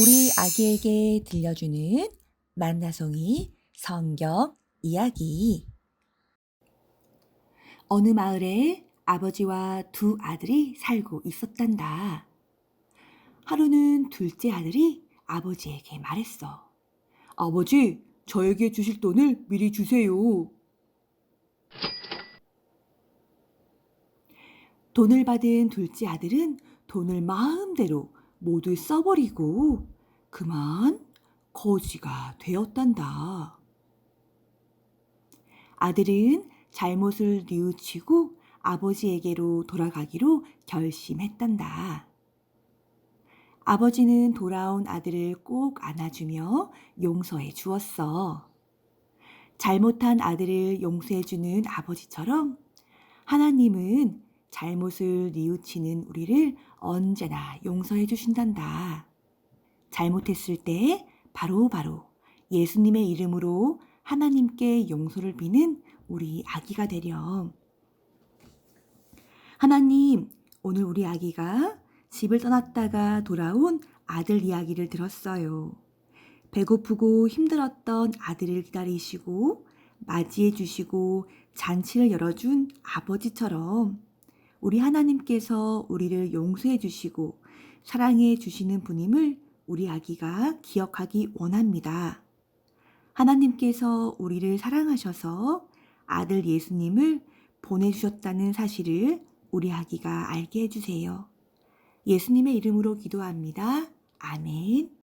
우리 아기에게 들려주는 만나송이 성경 이야기. 어느 마을에 아버지와 두 아들이 살고 있었단다. 하루는 둘째 아들이 아버지에게 말했어. 아버지, 저에게 주실 돈을 미리 주세요. 돈을 받은 둘째 아들은 돈을 마음대로 모두 써버리고 그만 거지가 되었단다. 아들은 잘못을 뉘우치고 아버지에게로 돌아가기로 결심했단다. 아버지는 돌아온 아들을 꼭 안아주며 용서해 주었어. 잘못한 아들을 용서해주는 아버지처럼 하나님은 잘못을 뉘우치는 우리를 언제나 용서해 주신단다. 잘못했을 때 바로바로 바로 예수님의 이름으로 하나님께 용서를 비는 우리 아기가 되렴. 하나님, 오늘 우리 아기가 집을 떠났다가 돌아온 아들 이야기를 들었어요. 배고프고 힘들었던 아들을 기다리시고 맞이해 주시고 잔치를 열어준 아버지처럼 우리 하나님께서 우리를 용서해 주시고 사랑해 주시는 분임을 우리 아기가 기억하기 원합니다. 하나님께서 우리를 사랑하셔서 아들 예수님을 보내주셨다는 사실을 우리 아기가 알게 해주세요. 예수님의 이름으로 기도합니다. 아멘.